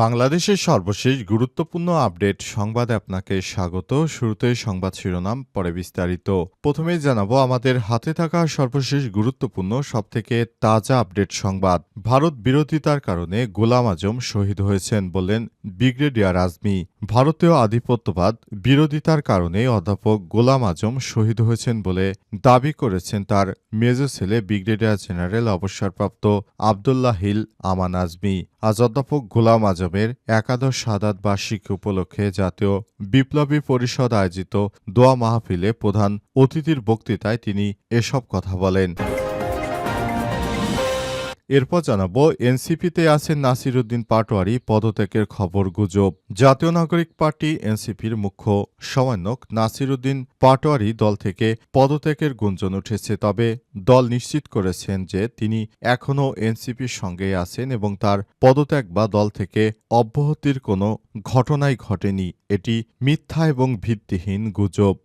বাংলাদেশের সর্বশেষ গুরুত্বপূর্ণ আপডেট সংবাদে আপনাকে স্বাগত। শুরুতেই সংবাদ শিরোনাম, পরে বিস্তারিত। প্রথমেই জানাব, আমাদের হাতে থাকা সর্বশেষ গুরুত্বপূর্ণ, সবথেকে তাজা আপডেট সংবাদ। ভারত বিরোধিতার কারণে গোলাম আজম শহীদ হয়েছেন বললেন ব্রিগেডিয়ার আজমি। ভারতীয় আধিপত্যবাদ বিরোধিতার কারণে অধ্যাপক গোলাম আজম শহীদ হয়েছেন বলে দাবি করেছেন তার মেজ ছেলে ব্রিগেডিয়ার জেনারেল অবসরপ্রাপ্ত আবদুল্লাহ হিল আমান আজমি। আজ অধ্যাপক গোলাম আজমের একাদশ সাদাত বার্ষিকী উপলক্ষে জাতীয় বিপ্লবী পরিষদ আয়োজিত দোয়া মাহফিলে প্রধান অতিথির বক্তৃতায় তিনি এসব কথা বলেন। এরপর জানাব, এনসিপিতে আছেন নাসির উদ্দিন পাটোয়ারি, পদত্যাগের খবর গুজব। জাতীয় নাগরিক পার্টি, এনসিপির মুখ্য সমন্বয়ক নাসির উদ্দিন পাটোয়ারি দল থেকে পদত্যাগের গুঞ্জন উঠেছে, তবে দল নিশ্চিত করেছেন যে তিনি এখনও এনসিপির সঙ্গে আছেন এবং তার পদত্যাগ বা দল থেকে অব্যাহতির কোনো ঘটনাই ঘটেনি। এটি মিথ্যা এবং ভিত্তিহীন গুজব।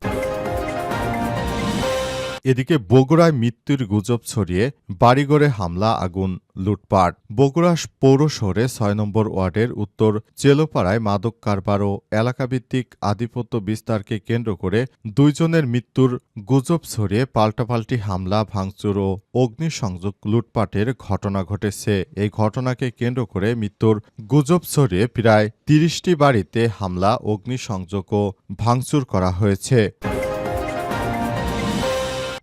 এদিকে বগুড়ায় মৃত্যুর গুজব ছড়িয়ে বাড়িঘরে হামলা, আগুন, লুটপাট। বগুড়া পৌর শহরে ছয় নম্বর ওয়ার্ডের উত্তর চেলোপাড়ায় মাদক কারবার ও এলাকাভিত্তিক আধিপত্য বিস্তারকে কেন্দ্র করে দুইজনের মৃত্যুর গুজব ছড়িয়ে পাল্টাপাল্টি হামলা, ভাঙচুর ও অগ্নিসংযোগ লুটপাটের ঘটনা ঘটেছে। এই ঘটনাকে কেন্দ্র করে মৃত্যুর গুজব ছড়িয়ে প্রায় তিরিশটি বাড়িতে হামলা, অগ্নিসংযোগ ও ভাঙচুর করা হয়েছে।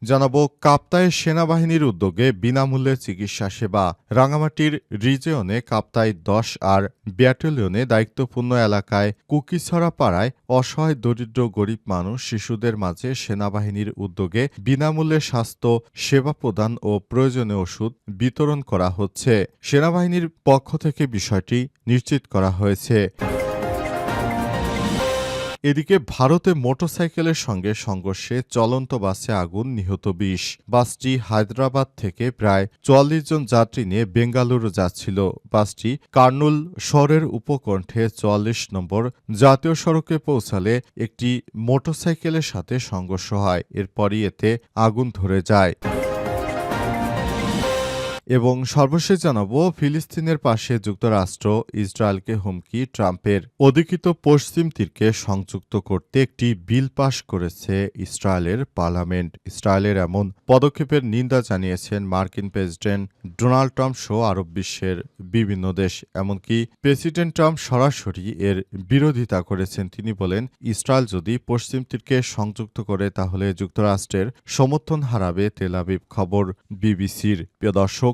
জানাব কাপ্তায় সেনাবাহিনীর উদ্যোগে বিনামূল্যে চিকিৎসা সেবা। রাঙামাটির রিজিয়নে কাপ্তায় দশ আর ব্যাটালিয়নে দায়িত্বপূর্ণ এলাকায় কুকিছড়া পাড়ায় অসহায়, দরিদ্র, গরিব মানুষ শিশুদের মাঝে সেনাবাহিনীর উদ্যোগে বিনামূল্যে স্বাস্থ্য সেবা প্রদান ও প্রয়োজনীয় ওষুধ বিতরণ করা হচ্ছে। সেনাবাহিনীর পক্ষ থেকে বিষয়টি নিশ্চিত করা হয়েছে। এদিকে ভারতে মোটরসাইকেলের সঙ্গে সংঘর্ষে চলন্ত বাসে আগুন নিহত বিশ। বাসটি হায়দ্রাবাদ থেকে প্রায় চুয়াল্লিশ জন যাত্রী নিয়ে বেঙ্গালুরু যাচ্ছিল। বাসটি কার্নুল শহরের উপকণ্ঠে চুয়াল্লিশ নম্বর জাতীয় সড়কে পৌঁছালে একটি মোটরসাইকেলের সাথে সংঘর্ষ হয়। এরপরই এতে আগুন ধরে যায়। এবং সর্বশেষ জানাব, ফিলিস্তিনের পাশে যুক্তরাষ্ট্র, ইসরায়েলকে হুমকি ট্রাম্পের। অধিকৃত পশ্চিম তীরকে সংযুক্ত করতে একটি বিল পাশ করেছে ইসরায়েলের পার্লামেন্ট। ইসরায়েলের এমন পদক্ষেপের নিন্দা জানিয়েছেন মার্কিন প্রেসিডেন্ট ডোনাল্ড ট্রাম্প সহ আরব বিশ্বের বিভিন্ন দেশ, এমনকি প্রেসিডেন্ট ট্রাম্প সরাসরি এর বিরোধিতা করেছেন। তিনি বলেন, ইসরায়েল যদি পশ্চিম তীরকে সংযুক্ত করে, তাহলে যুক্তরাষ্ট্রের সমর্থন হারাবে তেলাবিব খবর বিবিসির। প্রিয় দর্শক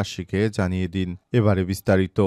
বিশ্ববাসীকে জানিয়ে দিন। এবারে বিস্তারিত।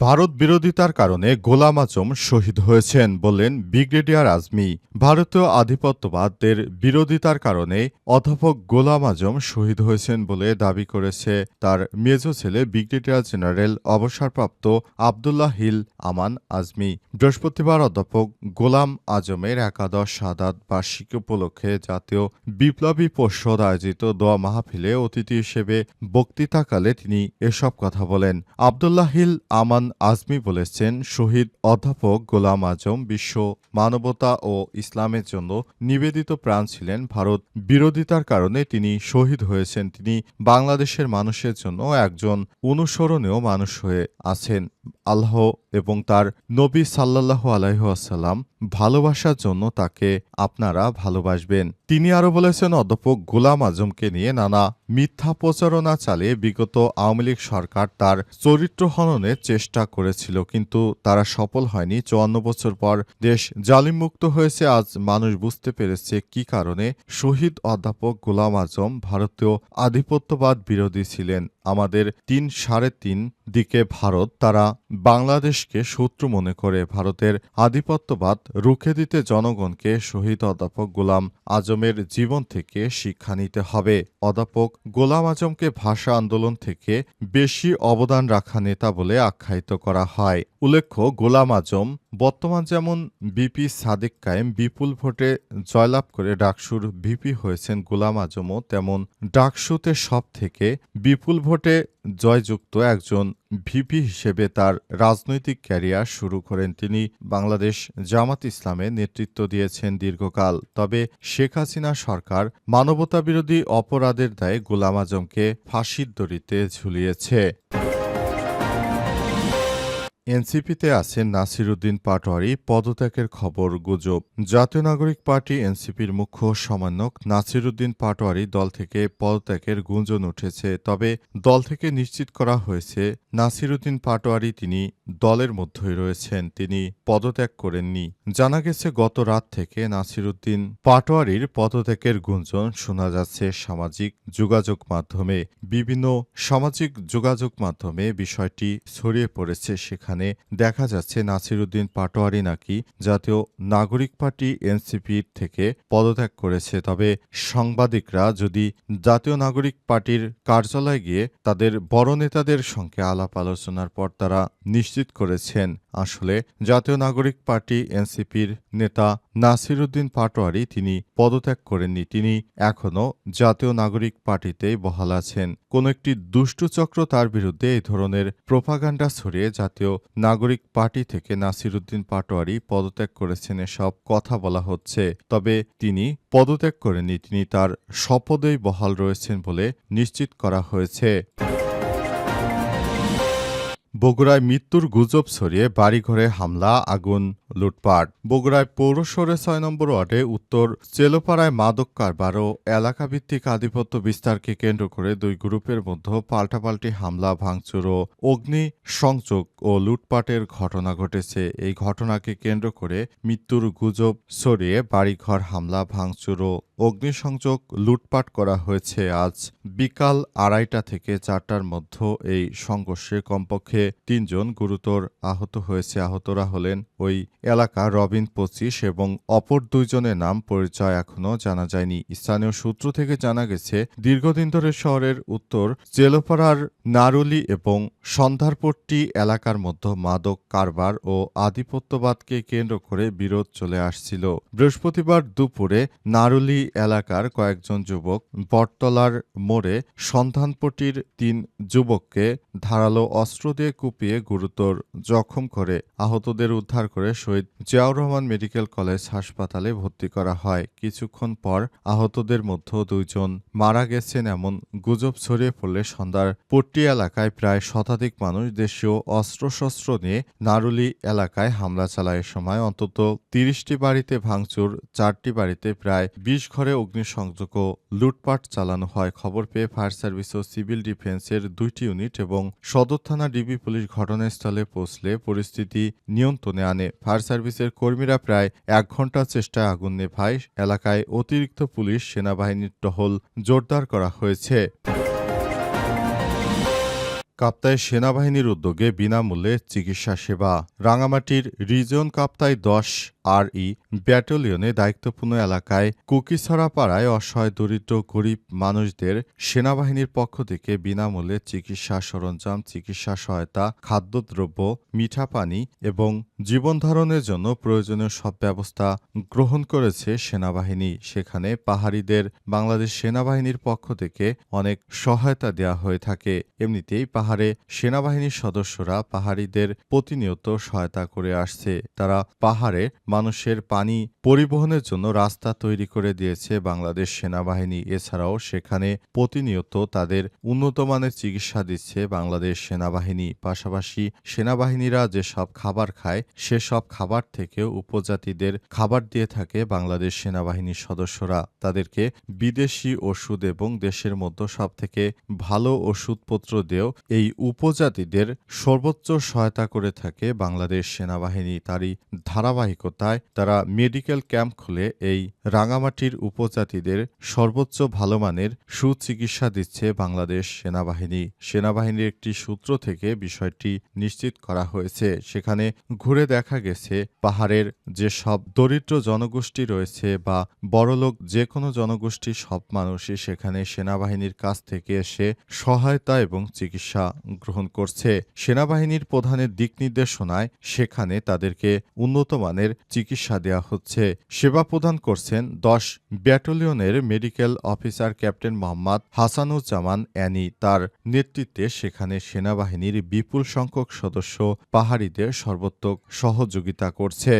ভারত বিরোধিতার কারণে গোলাম আজম শহীদ হয়েছেন বললেন ব্রিগেডিয়ার আজমি। ভারতীয় আধিপত্যবাদের বিরোধিতার কারণে অধ্যাপক গোলাম আজম শহীদ হয়েছেন বলে দাবি করেছে তার মেজ ছেলে ব্রিগেডিয়ার জেনারেল অবসরপ্রাপ্ত আবদুল্লাহ হিল আমান আজমি। বৃহস্পতিবার অধ্যাপক গোলাম আজমের একাদশ সাদাত বার্ষিকী উপলক্ষে জাতীয় বিপ্লবী পরিষদ আয়োজিত দোয়া মাহফিলে অতিথি হিসেবে বক্তৃতাকালে তিনি এসব কথা বলেন। আবদুল্লাহ হিল আমান আজমি বলেছেন, শহীদ অধ্যাপক গোলাম আজম বিশ্ব মানবতা ও ইসলামের জন্য নিবেদিত প্রাণ ছিলেন। ভারত বিরোধিতার কারণে তিনি শহীদ হয়েছেন। তিনি বাংলাদেশের মানুষের জন্য একজন অনুসরণীয় মানুষ হয়ে আছেন। আল্লাহ এবং তার নবী সাল্লাল্লাহু আলাইহাল্লাম ভালোবাসার জন্য তাকে আপনারা ভালোবাসবেন। তিনি আরও বলেছেন, অধ্যাপক গোলাম আজমকে নিয়ে নানা মিথ্যা প্রচারণা চালিয়ে বিগত আওয়ামী লীগ সরকার তার চরিত্র হননের চেষ্টা করেছিল, কিন্তু তারা সফল হয়নি। চুয়ান্ন বছর পর দেশ জালিমুক্ত হয়েছে। আজ মানুষ বুঝতে পেরেছে কি কারণে শহীদ অধ্যাপক গোলাম আজম ভারতীয় আধিপত্যবাদ বিরোধী ছিলেন। আমাদের তিন সাড়ে তিন দিকে ভারত, তারা বাংলাদেশকে শত্রু মনে করে ভারতের আধিপত্যবাদ রুখে দিতে জনগণকে শহীদ অধ্যাপক গোলাম আজমের জীবন থেকে শিক্ষা নিতে হবে। অধ্যাপক গোলাম আজমকে ভাষা আন্দোলন থেকে বেশি অবদান রাখা নেতা বলে আখ্যায়িত করা হয়। উল্লেখ্য, গোলাম আজম বর্তমান যেমন বিপি সাদেক কায়েম বিপুল ভোটে জয়লাভ করে ডাকসুর ভিপি হয়েছেন গোলাম আজমও, তেমন ডাকসুতে সব থেকে বিপুল ভোটে জয়যুক্ত একজন ভিপি হিসেবে তার রাজনৈতিক ক্যারিয়ার শুরু করেন তিনি। বাংলাদেশ জামাত ইসলামে নেতৃত্ব দিয়েছেন দীর্ঘকাল। তবে শেখ হাসিনা সরকার মানবতাবিরোধী অপরাধের দায়ে গোলাম আজমকে ফাঁসির দড়িতে ঝুলিয়েছে। এনসিপিতে আছেন নাসিরুদ্দিন পাটোয়ারি। পদত্যাগের খবর, গুজব। জাতীয় নাগরিক পার্টি এনসিপির মুখ্য সমন্বয়ক নাসিরুদ্দিন পাটোয়ারি দল থেকে পদত্যাগের গুঞ্জন উঠেছে। তবে দল থেকে নিশ্চিত করা হয়েছে, নাসিরুদ্দিন পাটোয়ারি তিনি দলের মধ্যেই রয়েছেন। তিনি পদত্যাগ করেননি। জানা গেছে, গত রাত থেকে নাসিরুদ্দিন পাটোয়ারির পদত্যাগের গুঞ্জন শোনা যাচ্ছে সামাজিক যোগাযোগ মাধ্যমে। বিভিন্ন সামাজিক যোগাযোগ মাধ্যমে বিষয়টি ছড়িয়ে পড়েছে সেখানে। দেখা যাচ্ছে নাসিরুদ্দিন পাটোয়ারি নাকি, জাতীয় নাগরিক পার্টি এনসিপির থেকে পদত্যাগ করেছে। তবে সাংবাদিকরা যদি জাতীয় নাগরিক পার্টির কার্যালয়ে গিয়ে তাদের বড় নেতাদের সঙ্গে আলাপ আলোচনার পর তারা নিশ্চিত করেছেন আসলে জাতীয় নাগরিক পার্টি এনসিপির নেতা নাসিরুদ্দিন পাটোয়ারি তিনি পদত্যাগ করেননি। তিনি এখনও জাতীয় নাগরিক পার্টিতেই বহাল আছেন। কোন একটি দুষ্টু চক্র তার বিরুদ্ধে এই ধরনের প্রোপাগান্ডা ছড়িয়ে জাতীয় নাগরিক পার্টি থেকে নাসিরুদ্দিন পাটোয়ারি পদত্যাগ করেছেন এসব কথা বলা হচ্ছে। তবে তিনি পদত্যাগ করেননি। তিনি তার শপথেই বহাল রয়েছেন বলে নিশ্চিত করা হয়েছে। বগুড়ায় মৃত্যুর গুজব ছড়িয়ে বাড়িঘরে হামলা, আগুন, লুটপাট। বগুড়ায় পৌরশহরে ছয় নম্বর ওয়ার্ডে উত্তর চেলোপাড়ায় মাদক কারবার ও এলাকাভিত্তিক আধিপত্য বিস্তারকে কেন্দ্র করে দুই গ্রুপের মধ্যে পাল্টাপাল্টি হামলা, ভাঙচুর ও অগ্নি সংযোগ ও লুটপাটের ঘটনা ঘটেছে। এই ঘটনাকে কেন্দ্র করে মৃত্যুর গুজব ছড়িয়ে বাড়িঘর হামলা, ভাঙচুর ও অগ্নিসংযোগ লুটপাট করা হয়েছে আজ বিকাল আড়াইটা থেকে চারটার মধ্যে এই সংঘর্ষে। কমপক্ষে তিনজন গুরুতর আহত হয়েছে। আহতরা হলেন ওই এলাকা রবিন পঁচিশ এবং অপর দুইজনের নাম পরিচয় এখনও জানা যায়নি। স্থানীয় সূত্র থেকে জানা গেছে, দীর্ঘদিন ধরে শহরের উত্তর জেলোপাড়ার নারুলি এবং সন্ধ্যারপট্টি এলাকার মধ্যে মাদক কারবার ও আধিপত্যবাদকে কেন্দ্র করে বিরোধ চলে আসছিল। বৃহস্পতিবার দুপুরে নারুলি এলাকার কয়েকজন যুবক বটতলার মোড়ে সন্ধানপটির তিন যুবককে ধারালো অস্ত্র দিয়ে কুপিয়ে গুরুতর জখম করে আহতদের উদ্ধার করে শহীদ জিয়াউর রহমান মেডিকেল কলেজ হাসপাতালে ভর্তি করা হয়। কিছুক্ষণ পর আহতদের মধ্যে দুইজন মারা গেছেন এমন গুজব ছড়িয়ে পড়লে সন্ধ্যার পট্টি এলাকায় প্রায় শতাধিক মানুষ দেশীয় অস্ত্রশস্ত্র নিয়ে নারুলি এলাকায় হামলা চালায়। সময় অন্তত তিরিশটি বাড়িতে ভাঙচুর, চারটি বাড়িতে প্রায় বিশ ঘরে অগ্নিসংযোগ ও লুটপাট চালানো হয়। খবর পেয়ে ফায়ার সার্ভিস ও সিভিল ডিফেন্সের দুইটি ইউনিট এবং সদর থানা ডিবি পুলিশ ঘটনাস্থলে পৌঁছলে পরিস্থিতি নিয়ন্ত্রণে আনে। ফায়ার সার্ভিসের কর্মীরা প্রায় এক ঘণ্টা চেষ্টায় আগুন নেভায়। এলাকায় অতিরিক্ত পুলিশ, সেনাবাহিনীর টহল জোরদার করা হয়েছে। কাপ্তায় সেনাবাহিনীর উদ্যোগে বিনামূল্যে চিকিৎসা সেবা। রাঙামাটির রিজন কাপ্তায় দশ আর ই ব্যাটালিয়নে দায়িত্বপূর্ণ এলাকায় কুকিছড়া পাড়ায় অসহায়, দরিদ্র, গরিব মানুষদের সেনাবাহিনীর পক্ষ থেকে বিনামূল্যে চিকিৎসা সরঞ্জাম, চিকিৎসা সহায়তা, খাদ্যদ্রব্য মিঠা পানি এবং জীবনধারণের জন্য প্রয়োজনীয় সব ব্যবস্থা গ্রহণ করেছে সেনাবাহিনী। সেখানে পাহাড়িদের বাংলাদেশ সেনাবাহিনীর পক্ষ থেকে অনেক সহায়তা দেওয়া হয়ে থাকে। এমনিতেই পাহাড়ে সেনাবাহিনীর সদস্যরা পাহাড়িদের প্রতিনিয়ত সহায়তা করে আসছে। তারা পাহাড়ে মানুষের পানি পরিবহনের জন্য রাস্তা তৈরি করে দিয়েছে বাংলাদেশ সেনাবাহিনী। এছাড়াও সেখানে প্রতিনিয়ত তাদের উন্নতমানের চিকিৎসা দিচ্ছে বাংলাদেশ সেনাবাহিনী। পাশাপাশি সেনাবাহিনীরা যেসব খাবার খায় সেসব খাবার থেকেও উপজাতিদের খাবার দিয়ে থাকে বাংলাদেশ সেনাবাহিনীর সদস্যরা। তাদেরকে বিদেশি ওষুধ এবং দেশের মধ্যে সব থেকে ভালো ওষুধপত্র দিয়েও এই উপজাতিদের সর্বোচ্চ সহায়তা করে থাকে বাংলাদেশ সেনাবাহিনী। তারই ধারাবাহিকতা সহায়তায় তারা মেডিকেল ক্যাম্প খুলে এই রাঙামাটির উপজাতিদের সর্বোচ্চ ভালো মানের সুচিকিৎসা দিচ্ছে বাংলাদেশ সেনাবাহিনী। সেনাবাহিনীর একটি সূত্র থেকে বিষয়টি নিশ্চিত করা হয়েছে। সেখানে ঘুরে দেখা গেছে, পাহাড়ের যে সব দরিদ্র জনগোষ্ঠী রয়েছে বা বড়লোক যে কোনো জনগোষ্ঠীর সব মানুষই সেখানে সেনাবাহিনীর কাছ থেকে এসে সহায়তা এবং চিকিৎসা গ্রহণ করছে। সেনাবাহিনীর প্রধানের দিক নির্দেশনায় সেখানে তাদেরকে উন্নত মানের চিকিৎসা দেওয়া হচ্ছে। সেবা প্রদান করছেন দশ ব্যাটালিয়নের medical officer captain Mohammad Hasanuzzaman, Annie. তার নেতৃত্বে সেখানে সেনাবাহিনীর বিপুল সংখ্যক সদস্য পাহাড়িদের সর্বোত্তক সহযোগিতা করছে।